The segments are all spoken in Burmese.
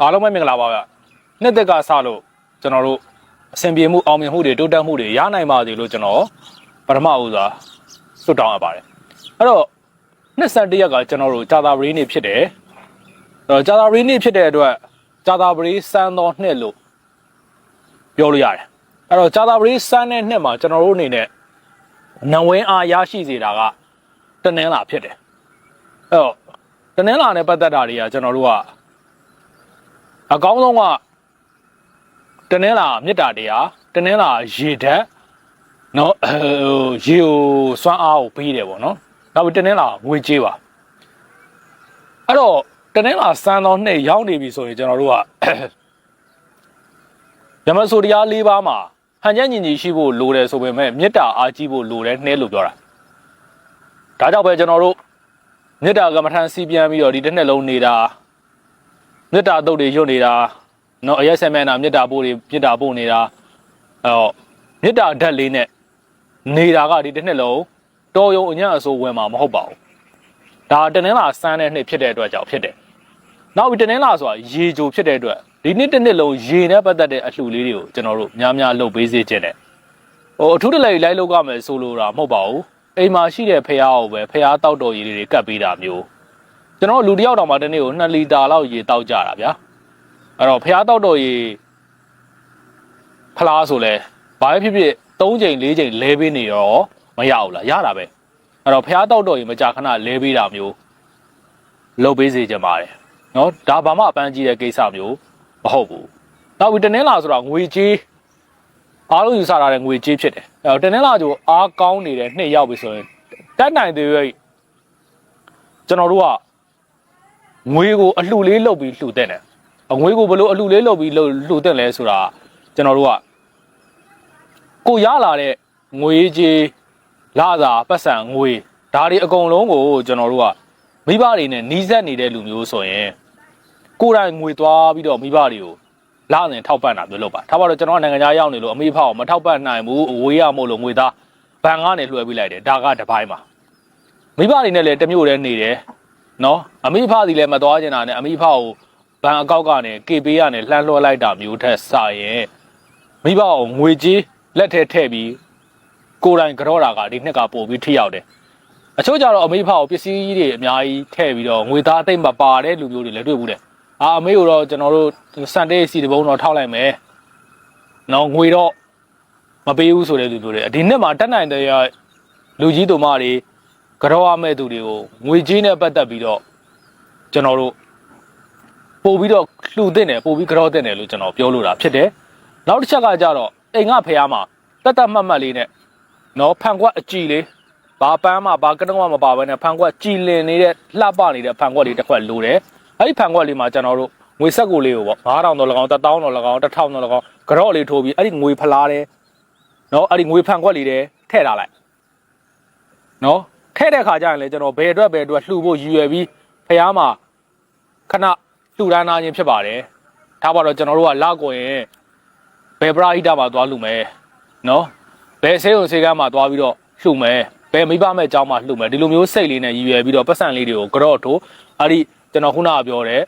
အားလုံးပဲမင်္ဂလာပါဗျနှစ်သက်ကစလို့ကျွန်တော်တို့အဆင်ပြေမှုအောင်မြင်မှုတွေတိုးတက်မှုတွေရနိုင်ပါစေလို့ကျွန်တော်ပထမဦးစွာဆုတောင်းအပ်ပါတယ်အဲ့တော့နှစ်ဆက်တရက်ကကျွန်တော်တို့ဂျာသာပရီနေ့ဖြစ်တယ်အဲ့တော့ဂျာသာပရီနေ့ဖြစ်တဲ့အတွက်ဂျာသာပရီစမ်းသောနှစ်လို့ပြောလို့ရတယ်အဲ့တော့ဂျာသာပရီစမ်းတဲ့နှစ်မှာကျွန်တော်တို့အနေနဲ့နဝင်းအားရရှိစေတာကတနင်္လာဖြစ်တယ် အဲ့တော့တနင်္လာနဲ့ပတ်သက်တာတွေကကျွန်တော်တို့ကအကောင်းဆုံးကတနင်္လာမေတ္တာတရားတနင်္လာရေဓာတ်နော်ဟိုရေကိုစွမ်းအားကိုပေးတယ်ပေါ့နော်နောက်ပြီးတနင်္လာငွေကြေးပါအဲ့တော့တနင်္လာစံတော်နှစ်ရောက်နေပြီဆိုရင်ကျွန်တော်တို့ကဓမ္မဆိုတရား၄ပါးမှာဟန်ချက်ညီညီရှိဖို့လိုတယ်ဆိုပေမဲ့မေတ္တာအားကြီးဖို့လိုတယ်နှဲလို့ပြောတာဒါကြောင့်ပဲကျွန်တော်တို့ မေတ္တာကမ္မထန်စီပြန်ပြီးတော့ဒီတစ်နှစ်လုံးနေတာမေတ္တာတုတ်တွေရွတ်နေတာနော်အရက်ဆက်မဲ့နာမေတ္တာပို့တွေမေတ္တာပို့နေတာအဲ့တော့မေတ္တာဓာတ်လေးနဲ့နေတာကဒီတစ်နှစ်လုံးတော်ရုံအညံ့အဆိုးဝင်မှာမဟုတ်ပါဘူးဒါတနင်္လာစမ်းတဲ့နှစ်ဖြစ်တဲ့အတွက်ကြောင့်ဖြစ်တယ်နောက်ပြီးတနင်္လာဆိုတာရေကြိုဖြစ်တဲ့အတွက်ဒီနှစ်တစ်နှစ်လုံးရေနဲ့ပတ်သက်တဲ့အလှူလေးတွေကိုကျွန်တော်တို့များများလုပ်ပေးစေချင်တယ်ဟိုအထူးတလဲလိုက်လောက်ကမယ်ဆိုလိုတာမဟုတ်ပါဘူး အိမ်မှာရှိတဲ့ဖះကိုပဲဖះတောက်တော်ရည်လေးတွေကတ်ပေးတာမျိုးကျွန်တော်လူတစ်ယောက်တောင်မှတစ်နေ့ကို2လီတာလောက်ရေတောက်ကြတာဗျာအဲ့တော့ဖះတောက်တော်ရည်ဖလားဆိုလဲဘာပဲဖြစ်ဖြစ်3ချိန်4ချိန်လဲပေးနေရောမရဘူးလားရတာပဲအဲ့တော့ဖះတောက်တော်ရည်မကြာခဏလဲပေးတာမျိုးလုပ်ပေးစေချင်ပါတယ်နော်ဒါဘာမှအပန်းကြီးတဲ့ကိစ္စမျိုးမဟုတ်ဘူးနောက်ပြီးတနင်္လာဆိုတာငွေကြေး အားလုံးယူဆထားတဲ့ငွေကြေးဖြစ်တယ်အဲ့တော့တနင်္လာကျိုးအားကောင်းနေတဲ့နှစ်ရောက်ပြီဆိုရင်တက်နိုင်သေးရဲ့ကျွန်တော်တို့ကငွေကိုအလှလေးလုပ်ပြီးလှူတဲ့တယ်အငွေကိုဘယ်လိုအလှလေးလုပ်ပြီးလှူလှူတဲ့လဲဆိုတာကျွန်တော်တို့ကကိုရလာတဲ့ငွေကြေးလာစာပတ်စံငွေဒါတွေအကုန်လုံးကိုကျွန်တော်တို့ကမိဘတွေနဲ့နီးစပ်နေတဲ့လူမျိုးဆိုရင်ကိုယ်တိုင်ငွေသွားပြီးတော့မိဘတွေကို လာနေထောက်ပံ့တာမျိုးလုပ်ပါထားပါတော့ကျွန်တော်ကနိုင်ငံခြားရောက်နေလို့အမေဖောက်မထောက်ပံ့နိုင်ဘူးအဝေးရမို့လို့ငွေသားဘဏ်ကနေလွှဲပေးလိုက်တယ်ဒါကတစ်ပိုင်းပါမိဘတွေနဲ့လည်းတစ်မျိုးတည်းနေတယ်နော်အမေဖစီလည်းမသွားကျင်တာနဲ့အမေဖောက်ကိုဘဏ်အကောက်ကနေ KB ကနေလှမ်းလွှဲလိုက်တာမျိုးထက်စရင်မိဘကိုငွေကြေးလက်ထဲထည့်ပြီးကိုယ်တိုင်ကြောတာကဒီနှစ်ကပို့ပြီးထိရောက်တယ်အချို့ကြတော့အမေဖောက်ကိုပစ္စည်းတွေအများကြီးထည့်ပြီးတော့ငွေသားသိမ့်မပါတဲ့လူမျိုးတွေလည်းတွေ့ဘူးတယ် အာအမေကိုတော့ကျွန်တော်တို့စန်တေးစီတဘုံတော့ထောက်လိုက်မယ်နော်ငွေတော့မပေးဘူးဆိုတဲ့လူမျိုးတွေဒီနှစ်မှာတက်နိုင်တဲ့လူကြီးတို့မတွေကြောရမဲ့သူတွေကိုငွေကြေးနဲ့ပတ်သက်ပြီးတော့ကျွန်တော်တို့ပို့ပြီးတော့လှူတဲ့တယ်ပို့ပြီးကြောတဲ့တယ်လို့ကျွန်တော်ပြောလို့တာဖြစ်တယ်နောက်တစ်ချက်ကကြတော့အိမ်ကဖះမှာတက်တက်မှတ်မှတ်လေးနဲ့နော်ဖန်ကွက်အကြည်လေးဘာပန်းမှဘာကတုံးမှမပါဘဲနဲ့ဖန်ကွက်ကြည်လင်နေတဲ့လှပနေတဲ့ဖန်ကွက်လေးတစ်ခွက်လိုတယ် အဲ့ဒီဖန်ကွက်လေးမှာကျွန်တော်တို့ငွေဆက်ကိုလေးကိုပေါ့9000တော့၎င်း1000တော့၎င်း1000တော့၎င်းကြော့လေးထိုးပြီးအဲ့ဒီငွေဖလားတဲ့နော်အဲ့ဒီငွေဖန်ကွက်လေးတဲ့ထည့်ထားလိုက်နော်ထည့်တဲ့ခါကျရင်လေကျွန်တော်ဘယ်အတွက်ဘယ်အတွက်လှူဖို့ရည်ရွယ်ပြီးဖះမှာခဏလှူဒန်းနာခြင်းဖြစ်ပါတယ်ထားပါတော့ကျွန်တော်တို့ကလောက်ကိုရင်ဘယ်ပရာဟိတမှာသွားလှူမယ်နော်ဘယ်ဆေးုံဆေးကမ်းမှာသွားပြီးတော့လှူမယ်ဘယ်မိဘမဲ့အကြောင်းမှာလှူမယ်ဒီလိုမျိုးစိတ်လေးနဲ့ရည်ရွယ်ပြီးတော့ပတ်စံလေးတွေကိုကြော့ထိုးအဲ့ဒီ ကျွန်တော်ခုနကပြောတဲ့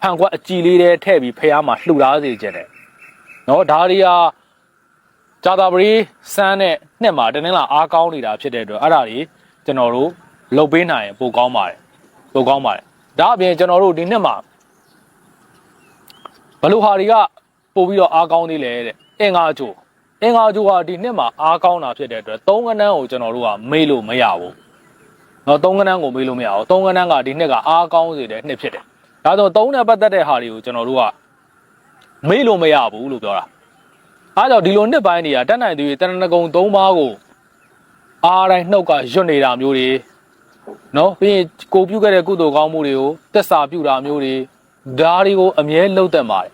ဖန်ကွက်အကြည်လေးတဲ့ထည့်ပြီးဖះမှာလှူထားစေခြင်းတယ်နော်ဒါတွေကဂျာတာပရီစမ်းတဲ့နှစ်မှာတနင်္လာအားကောင်းနေတာဖြစ်တဲ့အတွက်အဲ့ဒါတွေကျွန်တော်တို့လုတ်ပေးနိုင်ရင်ပိုကောင်းပါတယ်ပိုကောင်းပါတယ်ဒါအပြင်ကျွန်တော်တို့ဒီနှစ်မှာဘလူဟာတွေကပို့ပြီးတော့အားကောင်းသေးလေတဲ့အင်္ဂါချိုအင်္ဂါချိုဟာဒီနှစ်မှာအားကောင်းတာဖြစ်တဲ့အတွက်သုံးကနန်းကိုကျွန်တော်တို့ကမေးလို့မရဘူး နော်သုံးကနန်းကိုမေးလို့မရဘူးသုံးကနန်းကဒီနှစ်ကအားကောင်းစေတဲ့နှစ်ဖြစ်တယ်ဒါဆိုသုံးနဲ့ပတ်သက်တဲ့ဟာတွေကိုကျွန်တော်တို့ကမေးလို့မရဘူးလို့ပြောတာအားကြောင့်ဒီလိုနှစ်ပိုင်းတွေကတက်နိုင်သူတွေတရဏဂုံ၃ပါးကိုအားတိုင်းနှုတ်ကရွတ်နေတာမျိုးတွေနော်ပြီးရင်ကိုပြုတ်ခဲ့တဲ့ကုသိုလ်ကောင်းမှုတွေကိုတက်စာပြုတာမျိုးတွေဒါတွေကိုအမြဲလှုပ်တက်ပါတယ်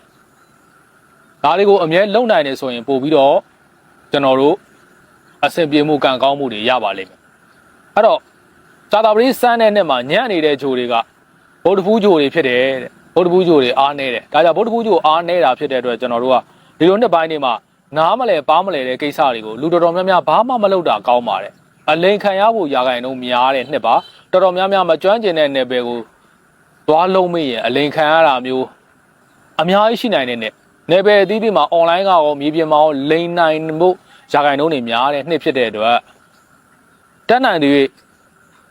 ဒါတွေကိုအမြဲလုံနိုင်နေဆိုရင်ပို့ပြီးတော့ကျွန်တော်တို့အဆင်ပြေမှုကံကောင်းမှုတွေရပါလိမ့်မယ်အဲ့တော့ သာတာပရိစမ်းတဲ့နှစ်မှာညံ့နေတဲ့ဂျိုတွေကဗုဒ္ဓဖူးဂျိုတွေဖြစ်တယ်တဲ့ဗုဒ္ဓဖူးဂျိုတွေအားနေတယ်ဒါကြောင့်ဗုဒ္ဓဖူးဂျိုအားနေတာဖြစ်တဲ့အတွက်ကျွန်တော်တို့ကဒီလိုနှစ်ပိုင်းတွေမှာနားမလဲပါမလဲတဲ့ကိစ္စတွေကိုလူတော်တော်များများဘာမှမလုပ်တာကောင်းပါတယ်အလိန်ခံရဖို့ရာဂိုင်တော့များတဲ့နှစ်ပါတော်တော်များများမကျွမ်းကျင်တဲ့နယ်ပယ်ကိုသွားလုံးမရင်အလိန်ခံရတာမျိုးအများကြီးရှိနိုင်တဲ့နဲ့နယ်ပယ်အသီးသီးမှာ online ကရောမြေပြင်မှာရောလိန်နိုင်မှုရာခိုင်နှုန်းတွေများတဲ့နှစ်ဖြစ်တဲ့အတွက်တက်နိုင်တဲ့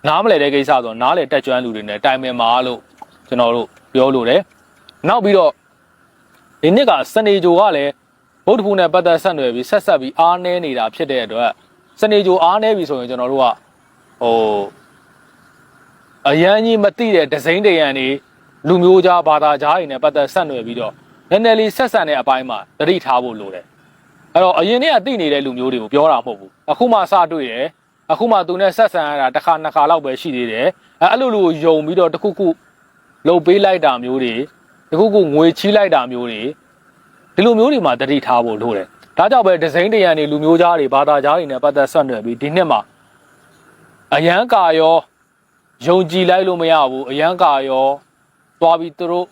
နားမလဲတဲ့ကိစ္စဆိုနားလေတက်ကျွမ်းလူတွေနဲ့တိုင်ပင်မာလို့ကျွန်တော်တို့ပြောလို့တယ်နောက်ပြီးတော့ဒီနှစ်ကစနေဂျိုကလည်းဗုဒ္ဓဖူနဲ့ပတ်သက်ဆက်နွယ်ပြီးဆက်ဆက်ပြီးအားနည်းနေတာဖြစ်တဲ့အတွက်စနေဂျိုအားနည်းပြီဆိုရင်ကျွန်တော်တို့ကဟိုအရန်ကြီးမသိတဲ့ဒဇိန်တရံနေလူမျိုးကြားဘာသာကြားတွေနဲ့ပတ်သက်ဆက်နွယ်ပြီးတော့နည်းနည်းလေးဆက်ဆံတဲ့အပိုင်းမှာတတိထားဖို့လိုတယ်အဲ့တော့အရင်နေ့ကသိနေတဲ့လူမျိုးတွေကိုပြောတာမဟုတ်ဘူးအခုမှစတွေ့တယ် အခုမှသူနဲ့ဆက်ဆံရတာတစ်ခါနှစ်ခါလောက်ပဲရှိသေးတယ်အဲအဲ့လိုလိုယုံပြီးတော့တစ်ခုခုလှုပ်ပေးလိုက်တာမျိုးတွေတစ်ခုခုငွေချီးလိုက်တာမျိုးတွေဒီလိုမျိုးတွေမှာတတိထားဖို့လိုတယ်ဒါကြောင့်ပဲဒီဇိန်တရံတွေလူမျိုးသားတွေဘာသာကြားတွေနဲ့ပတ်သက်ဆက်နွယ်ပြီးဒီနှစ်မှာအရန်ကာရောယုံကြည်လိုက်လို့မရဘူးအရန်ကာရောသွားပြီးသူတို့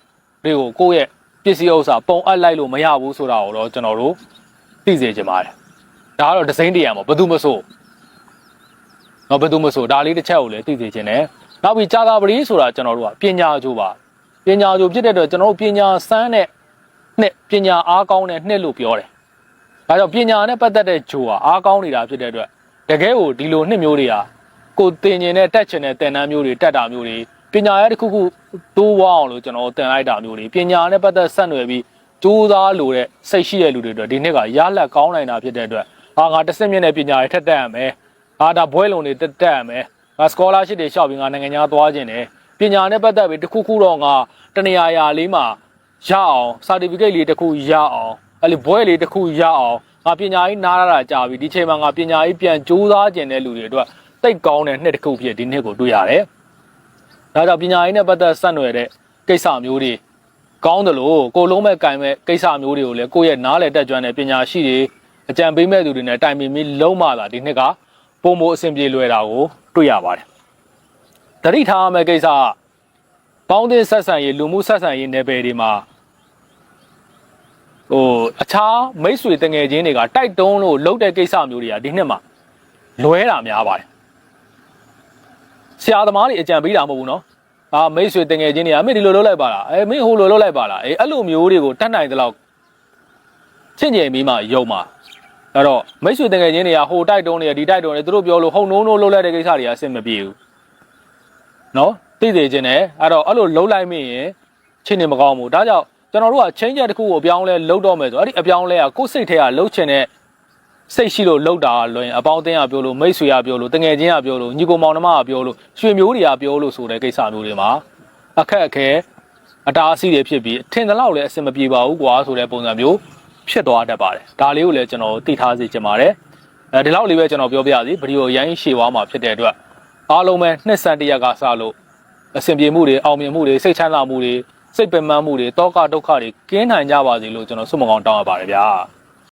တွေကိုကိုယ့်ရဲ့ပစ္စည်းဥစ္စာပုံအပ်လိုက်လို့မရဘူးဆိုတာကိုတော့ကျွန်တော်တို့သိစေချင်ပါတယ်ဒါကတော့ဒီဇိန်တရံပေါ့ဘယ်သူမဆို တော့ဘယ်သူမဆိုဒါလေးတစ်ချက်ကိုလည်းသိစေချင်တယ်နောက်ပြီးကြာသာပတိဆိုတာကျွန်တော်တို့ကပညာကြိုးပါပညာကြိုးဖြစ်တဲ့အတွက်ကျွန်တော်တို့ပညာစမ်းတဲ့နှစ်ပညာအားကောင်းတဲ့နှစ်လို့ပြောတယ်ဒါကြောင့်ပညာနဲ့ပတ်သက်တဲ့ဂျိုးဟာအားကောင်းနေတာဖြစ်တဲ့အတွက်တကယ်ကိုဒီလိုနှစ်မျိုးတွေဟာကိုတင်ကျင်တဲ့တက်ချင်တဲ့တင်တန်းမျိုးတွေတက်တာမျိုးတွေပညာရဲ့တစ်ခုခုတိုးဝအောင်လို့ကျွန်တော်တင်လိုက်တာမျိုးတွေပညာနဲ့ပတ်သက်ဆက်နွယ်ပြီးကြိုးစားလို့တဲ့စိတ်ရှိတဲ့လူတွေအတွက်ဒီနှစ်ကရလက်ကောင်းနိုင်တာဖြစ်တဲ့အတွက်ဟာငါတစ်စက်မြင့်တဲ့ပညာတွေထက်တက်ရမယ် ဟာဒါဘွဲလုံတွေတက်တက်ရမယ်ငါစကောလာရှစ်တွေရှောက်ပြီးငါနိုင်ငံခြားသွားခြင်းတယ်ပညာနဲ့ပတ်သက်ပြီးတစ်ခုခုတော့ငါတနေရာရာလေးမှာရအောင် certificate လေးတစ်ခုရအောင်အဲ့လိုဘွဲလေးတစ်ခုရအောင်ငါပညာရေးနားရတာကြာပြီဒီချိန်မှာငါပညာရေးပြန်ကြိုးစားခြင်းတဲ့လူတွေအတွက်တိတ်ကောင်းတဲ့နှစ်တစ်ခုဖြစ်ဒီနှစ်ကိုတွေ့ရတယ်။ဒါကြောင့်ပညာရေးနဲ့ပတ်သက်ဆက်နွယ်တဲ့ကိစ္စမျိုးတွေကောင်းတယ်လို့ကိုလုံးမဲ့ကင်မဲ့ကိစ္စမျိုးတွေကိုလည်းကိုယ့်ရဲ့နားလည်တက်ကြွတဲ့ပညာရှိတွေအကြံပေးမဲ့သူတွေနဲ့တိုင်ပင်ပြီးလုံးမလာဒီနှစ်က ပုံမိုအဆင်ပြေလွယ်တာကိုတွေ့ရပါတယ်။တတိထားရမယ့်ကိစ္စကပေါင်းတင်ဆက်ဆံရေးလူမှုဆက်ဆံရေးနယ်ပယ်တွေမှာဟိုအခြားမိတ်ဆွေတငယ်ချင်းတွေကတိုက်တုံးလို့လှုပ်တဲ့ကိစ္စမျိုးတွေကဒီနှစ်မှာလွဲတာများပါတယ်ဆရာသမားတွေအကြံပေးတာမဟုတ်ဘူးနော်အာမိတ်ဆွေတငယ်ချင်းတွေကမင်းဒီလိုလုပ်လိုက်ပါလားအဲမင်းဟိုလိုလုပ်လိုက်ပါလားအဲအဲ့လိုမျိုးတွေကိုတတ်နိုင်တဲ့လောက်ချင့်ကြင်ပြီးမှယုံမှာ အဲ့တော့မိတ်ဆွေတငယ်ချင်းတွေကဟိုတိုက်တုံးတွေဒီတိုက်တုံးတွေသူတို့ပြောလို့ဟုံနှုံးနှုံးလုပ်လိုက်တဲ့ကိစ္စတွေအဆင်မပြေဘူးနော်သိသေးခြင်းနဲ့အဲ့တော့အဲ့လိုလှုပ်လိုက်မိရင်ချင်းနေမကောင်းဘူးဒါကြောင့်ကျွန်တော်တို့ကချင်းချက်တစ်ခုကိုအပြောင်းလဲလှုပ်တော့မယ်ဆိုအဲ့ဒီအပြောင်းလဲကကိုယ်စိတ်ထဲကလှုပ်ချင်တဲ့စိတ်ရှိလို့လှုပ်တာလွင်အပေါင်းအသင်းကပြောလို့မိတ်ဆွေကပြောလို့တငယ်ချင်းကပြောလို့ညီကိုမောင်နှမကပြောလို့ရွှေမျိုးတွေကပြောလို့ဆိုတဲ့ကိစ္စမျိုးတွေမှာအခက်အခဲအတားအဆီးတွေဖြစ်ပြီးထင်တယ်လို့လည်းအဆင်မပြေပါဘူးကွာဆိုတဲ့ပုံစံမျိုး ဖြစ်သွားတတ်ပါတယ်ဒါလေးကိုလည်းကျွန်တော်သိထားစေချင်ပါတယ်အဲဒီလောက်လေးပဲကျွန်တော်ပြောပြစီဗီဒီယိုရိုင်းရှည်သွားမှာဖြစ်တဲ့အတွက်အားလုံးပဲနှစ်ဆန်တရက်ကစလို့အဆင်ပြေမှုတွေအောင်မြင်မှုတွေစိတ်ချမ်းသာမှုတွေစိတ်ပင်ပန်းမှုတွေတောကဒုက္ခတွေကင်းနိုင်ကြပါစေလို့ကျွန်တော်ဆုမကောင်းတောင်းရပါတယ်ဗျာ